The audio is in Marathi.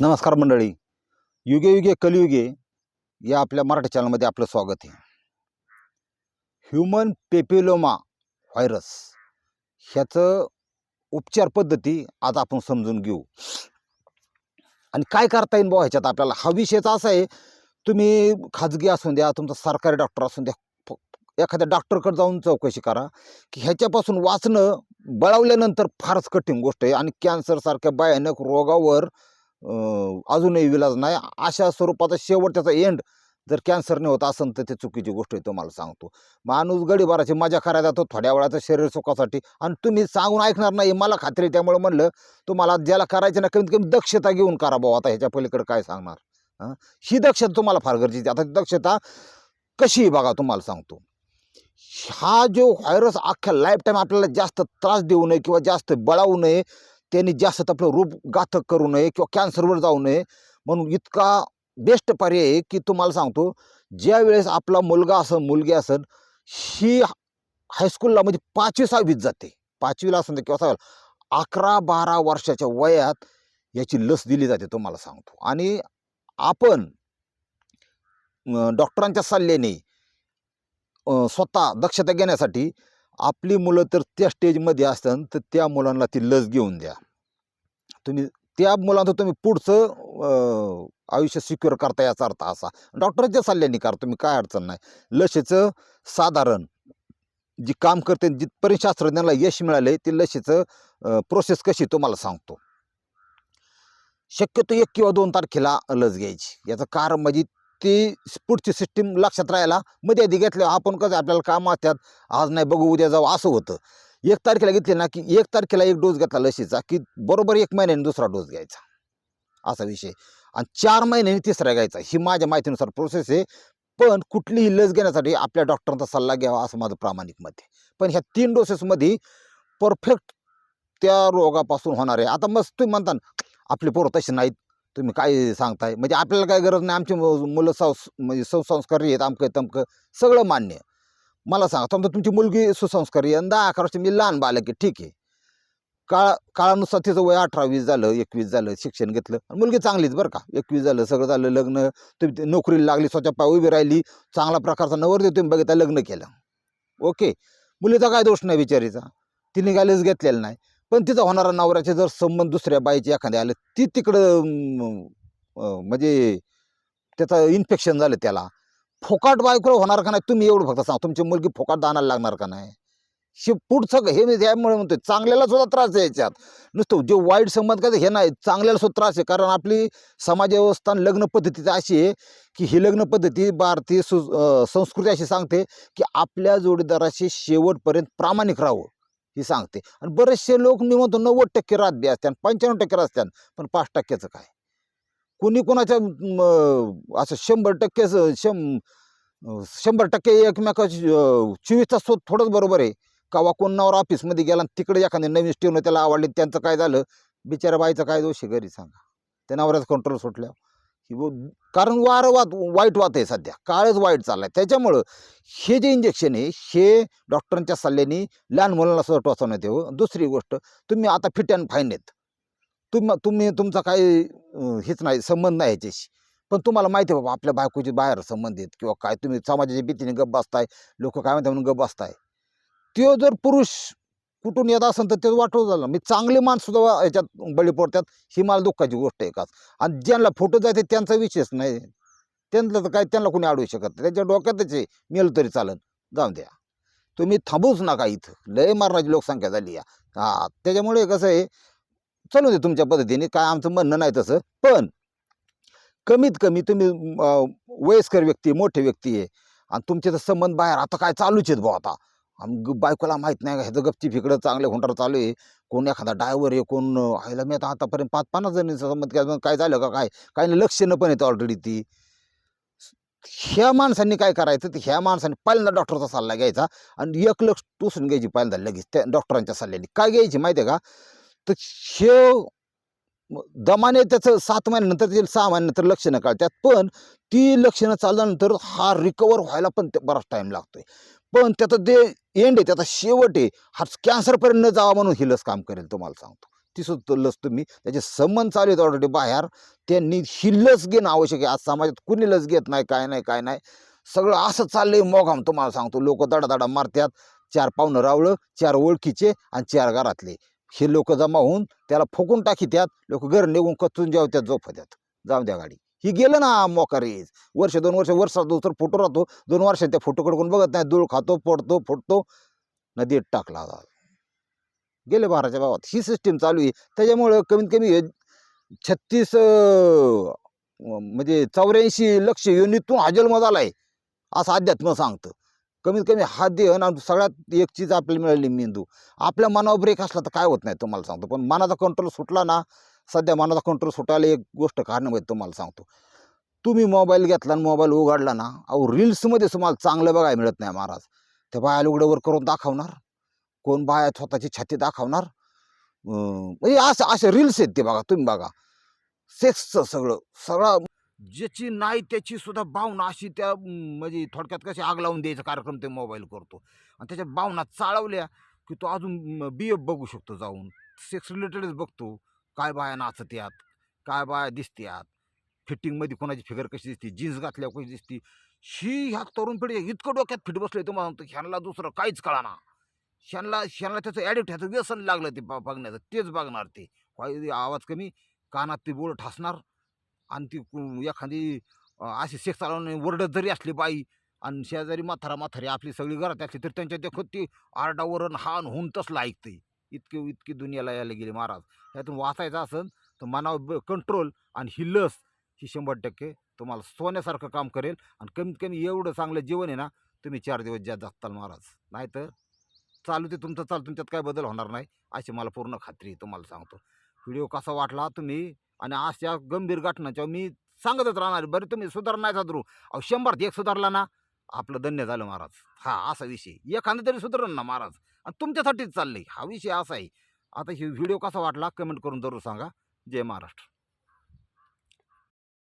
नमस्कार मंडळी. युगे युगे कलियुगे या आपल्या मराठी चॅनलमध्ये आपलं स्वागत आहे. ह्युमन पेपिलोमा व्हायरस ह्याचं उपचार पद्धती आज आपण समजून घेऊ. आणि काय करता येईल बुवा ह्याच्यात आपल्याला? हा विषयच असा आहे तुम्ही खाजगी असून द्या तुमचा सरकारी डॉक्टर असून द्या एखाद्या डॉक्टरकडे जाऊन चौकशी करा की ह्याच्यापासून वाचणं बळावल्यानंतर फारच कठीण गोष्ट आहे. आणि कॅन्सरसारख्या भयानक रोगावर अजूनही विलाज नाही. अशा स्वरूपाचा शेवट त्याचा एंड जर कॅन्सरने होत असेल तर ते चुकीची गोष्ट आहे तुम्हाला सांगतो. माणूस गडीबाराची मजा करायला जातो थोड्या वेळाचं शरीर सुखासाठी. आणि तुम्ही सांगून ऐकणार नाही मला खात्री त्यामुळं त्यामुळे म्हणलं तुम्हाला ज्याला करायचं ना कमीत कमी दक्षता घेऊन करा भाऊ. आता ह्याच्या पलीकडे काय सांगणार? ही? दक्षता तुम्हाला फार गरजेची आता दक्षता कशी बघा तुम्हाला सांगतो. हा जो व्हायरस अख्ख्या लाईफ टाईम आपल्याला जास्त त्रास देऊ नये किंवा जास्त बळावू नये त्यांनी जास्त आपलं रूप घातक करू नये किंवा कॅन्सरवर जाऊ नये. म्हणून इतका बेस्ट पर्याय आहे की तुम्हाला सांगतो ज्या वेळेस आपला मुलगा असन मुलगी असेल ही हायस्कूलला म्हणजे पाचवी सहावीत जाते. पाचवीला असं तर किंवा सहावीला अकरा बारा वर्षाच्या वयात याची लस दिली जाते तुम्हाला सांगतो. आणि आपण डॉक्टरांच्या सल्ल्याने स्वतः दक्षता घेण्यासाठी आपली मुलं तर त्या स्टेजमध्ये असतात तर त्या मुलांना ती लस घेऊन द्या. तुम्ही त्या मुलांचं तुम्ही पुढचं आयुष्य सिक्युअर करता याचा अर्थ असा. डॉक्टरच्या सल्ल्याने करा तुम्ही काय अडचण नाही. लसीचं साधारण जी काम करते जिथपर्यंत शास्त्रज्ञाला यश मिळाले ते लसीचं प्रोसेस कशी तुम्हाला सांगतो. शक्यतो एक किंवा दोन तारखेला लस घ्यायची. याचं कारण म्हणजे ती पुढची सिस्टीम लक्षात राहायला मध्ये आधी घेतलं आपण कसं आपल्याला काम असतात आज नाही बघू उद्या जाऊ असं होतं. एक तारखेला घेतली ना की एक तारखेला एक डोस घेतला लसीचा की बरोबर एक महिन्याने दुसरा डोस घ्यायचा. असा विषय. आणि चार महिन्याने तिसरा घ्यायचा. ही माझ्या माहितीनुसार प्रोसेस आहे. पण कुठलीही लस घेण्यासाठी आपल्या डॉक्टरांचा सल्ला घ्यावा असं माझं प्रामाणिक मत आहे. पण ह्या तीन डोसेसमध्ये परफेक्ट त्या रोगापासून होणार. आहे आता मस्त तुम्ही म्हणता ना, आपली पोरं तशी नाहीत. तुम्ही काय सांगताय? म्हणजे आपल्याला काय गरज नाही. आमची मु- मुलं संस म्हणजे सुसंस्कारी आहेत आमकं तमकं. सगळं मान्य मला सांगा समजा तुमची मुलगी सुसंस्कारी आहे दहा अकरा वर्ष मी लहान बालक आहे ठीक आहे. काळ काळानुसार तिचं वय अठरा वीस झालं एकवीस झालं शिक्षण घेतलं आणि मुलगी चांगलीच बरं का. एकवीस झालं सगळं झालं लग्न तुम्ही नोकरीला लागली स्वतः पाय उभी राहिली चांगला प्रकारचा नवर देऊ तुम्ही बघितला लग्न केलं. ओके. मुलीचा काय दोष नाही बिचारीचा. तिने काय लस घेतलेला नाही. पण तिचा होणारा नवऱ्याचे जर संबंध दुसऱ्या बाईचे एखाद्या आले ती तिकडं म्हणजे त्याचं इन्फेक्शन झालं त्याला. फोकाट बायको होणार का नाही? तुम्ही एवढं फक्त सांगा. तुमची मुलगी फोकाट दानाला लागणार का नाही? शे पुढचं हे मी यामुळे म्हणतोय. चांगल्याला सुद्धा त्रास आहे याच्यात. नुसतं जे वाईट संबंध काय हे नाही. चांगल्याला सुद्धा त्रास आहे. कारण आपली समाज व्यवस्था लग्न पद्धती अशी आहे की ही लग्न पद्धती भारतीय सु संस्कृती अशी सांगते की आपल्या जोडीदाराशी शेवटपर्यंत प्रामाणिक राहावं ही सांगते. आणि बरेचसे लोक मी म्हणतो नव्वद टक्के राहत बी असतात पंच्याण्णव टक्के असतात पण पाच टक्क्याचं काय? कुणी कोणाच्या असं शंभर टक्के शं शंभर टक्के एकमेकाची चोवीसचा चोवीस तास थोडंच बरोबर आहे. कवा कोणावर ऑफिसमध्ये गेला आणि तिकडे एखाद्या नवीन स्टीवनं त्याला आवडले त्यांचं काय झालं? बिचारा बाईचं काय दोष घरी सांगा. त्या नवऱ्याचं कंट्रोल सुटल्या की कारण वार वात वाईट वात आहे सध्या. काळच वाईट चाललाय. त्याच्यामुळं हे जे इंजेक्शन आहे हे डॉक्टरांच्या सल्ल्याने लहान मुलांना सुद्धा टोचवण्यात यावं. दुसरी गोष्ट तुम्ही आता फिट अँड फाईन आहेत. तुम तुम्ही तुमचा काही हेच नाही संबंध नाही ह्याच्याशी पण तुम्हाला माहिती आहे बाबा आपल्या बायकोचे बाहेर संबंधित किंवा काय तुम्ही समाजाच्या भीतीने गप्प बसताय लोक काय म्हणतात म्हणून गप्प बसताय. तो जर पुरुष कुठून येत असेल तर ते वाटव झालं. मी चांगले माणसुद्धा याच्यात बळी पडतात ही मला दुःखाची गोष्ट आहे का? आणि ज्यांना फोटो जायचे त्यांचा विषयच नाही. त्यांना तर काय त्यांना कोणी अडवू शकत नाही. त्यांच्या डोक्यातच आहे मेलं तरी चालन. जाऊन द्या. तुम्ही थांबूच नका इथं. लय मारण्याची लोकसंख्या झाली या. हां त्याच्यामुळे कसं आहे चालू दे तुमच्या पद्धतीने काय आमचं म्हणणं नाही तसं. पण कमीत कमी तुम्ही वयस्कर व्यक्ती मोठे व्यक्ती आहे. आणि तुमचे तर संबंध बाहेर आता काय चालूच आहेत भाऊ आता. बायकोला माहीत नाही का ह्याचं गपची फिकडं चांगले हुंडार चालू आहे. कोण एखादा ड्रायव्हर आहे कोण आयला मी आता आतापर्यंत पाच पन्नास जणींचा संबंध काय काय झालं का काय? काही नाही लक्ष न पण येतं ऑलरेडी ती. ह्या माणसांनी काय करायचं तर ह्या माणसांनी पहिल्यांदा डॉक्टरचा सल्ला घ्यायचा. आणि एक लक्ष टोसून घ्यायची पहिल्यांदा लगेच त्या डॉक्टरांच्या सल्ल्याने. काय घ्यायची माहिती आहे का? तर शेव दमाने त्याचं सात महिन्यानंतर त्याचे सहा महिन्यानंतर लक्षणं काढतात पण ती लक्षणं चालल्यानंतर हा रिकवर व्हायला पण ते बराच टाईम लागतोय. पण त्याचं जे एंड आहे त्याचा शेवट आहे हा कॅन्सरपर्यंत न जावा म्हणून ही लस काम करेल तुम्हाला सांगतो. ती सुद्धा लस तुम्ही त्याचे संबंध चालू आहेत ऑलरेडी बाहेर. त्यांनी ही लस घेणं आवश्यक आहे. आज समाजात कुणी लस घेत नाही काय नाही काय नाही. सगळं असं चाललंय मोगाम तुम्हाला सांगतो. लोक दडादडा मारतात. चार पाहुणं रावळं चार ओळखीचे आणि चार घरातले. हे लोक जमा होऊन त्याला फुकून टाकीत्यात लोक घर निघून कचून जेवत्यात झोपत्यात जाऊ द्या गाडी. ही गेलं ना मोकारीज वर्ष दोन वर्ष वर्षात दुसरं फोटो राहतो. दोन वर्षात त्या फोटोकडे कोण बघत नाही. धूळ खातो पडतो फुटतो. नदीत टाकला गेले बाराच्या भावात. ही सिस्टीम चालू आहे. त्याच्यामुळं कमीत कमी छत्तीस म्हणजे चौऱ्याऐंशी लक्ष युनितून हा जन्म आहे. असं अध्यात्म सांगतं. कमीत कमी हा देह आणि सगळ्यात एक चीज आपल्याला मिळाली मेंदू. आपल्या मनावर ब्रेक असला तर काय होत नाही तुम्हाला सांगतो. पण मनाचा कंट्रोल सुटला ना सध्या मनाचा कंट्रोल सुटायला एक गोष्ट कारणीभूत तुम्हाला सांगतो. तुम्ही मोबाईल घेतला आणि मोबाईल उघडला ना अहो रील्समध्ये तुम्हाला चांगलं बघायला मिळत नाही महाराज. त्या बाया लुगडं करून दाखवणार. कोण बाया स्वतःची छाती दाखवणार. म्हणजे असं असे रील्स आहेत ते बघा तुम्ही बघा. सेक्सचं सगळं सगळं ज्याची नाही त्याची सुद्धा भावना अशी त्या म्हणजे थोडक्यात कशी आग लावून द्यायचा कार्यक्रम ते मोबाईल करतो. आणि त्याच्या भावना चाळवल्या की तो अजून बी एफ बघू शकतो जाऊन. सेक्स रिलेटेडच बघतो. काय बाया नाचत यात? काय बाया दिसत्यात फिटिंगमध्ये कोणाची फिगर कशी दिसते? जीन्स घातल्यावर कशी दिसते? ही ह्या तरुण पिढी इतकं डोक्यात फिट बसलं तुम्हाला म्हणतो ह्यांना दुसरं काहीच कळाना. ह्यांना ह्यांना त्याचं ॲडिक्ट ह्याचं व्यसन लागलं ते बघण्याचं. तेच बघणार ते. वाय- आवाज कमी. कानात ते बोल ठासणार. आणि ती कु- एखादी अशी सेक्स चालवणे वरडत जरी असली बाई आणि शेजारी म्हातारा म्हातारी आपली सगळी घरात असली तर त्यांच्या देखत ती आरडावरण हान होऊन तसलं ऐकते इतकी इतकी दुनियाला यायला गेली महाराज. ह्यातून वाचायचं असेल तर मनावर कंट्रोल आणि ही लस ही शंभर टक्के तुम्हाला सोन्यासारखं काम करेल आणि कमीत कमी एवढं चांगलं जीवन आहे ना तुम्ही चार दिवस ज्या जगताल महाराज. नाहीतर चालू ते तुमचं चालतं त्यात काय बदल होणार नाही अशी मला पूर्ण खात्री आहे तुम्हाला सांगतो. व्हिडिओ कसा वाटला तुम्ही आणि अशा गंभीर घटनाच्या मी सांगतच राहणार बरं तुम्ही सुधार नाही साधरू. अहो शंभर एक सुधारला ना आपलं धन्य झालं महाराज. हा असा विषय. एखादं तरी सुधारण ना महाराज. आणि तुमच्यासाठीच चाललंय. हा विषय असा आहे आता ही व्हिडिओ कसा वाटला कमेंट करून जरूर सांगा. जय महाराष्ट्र.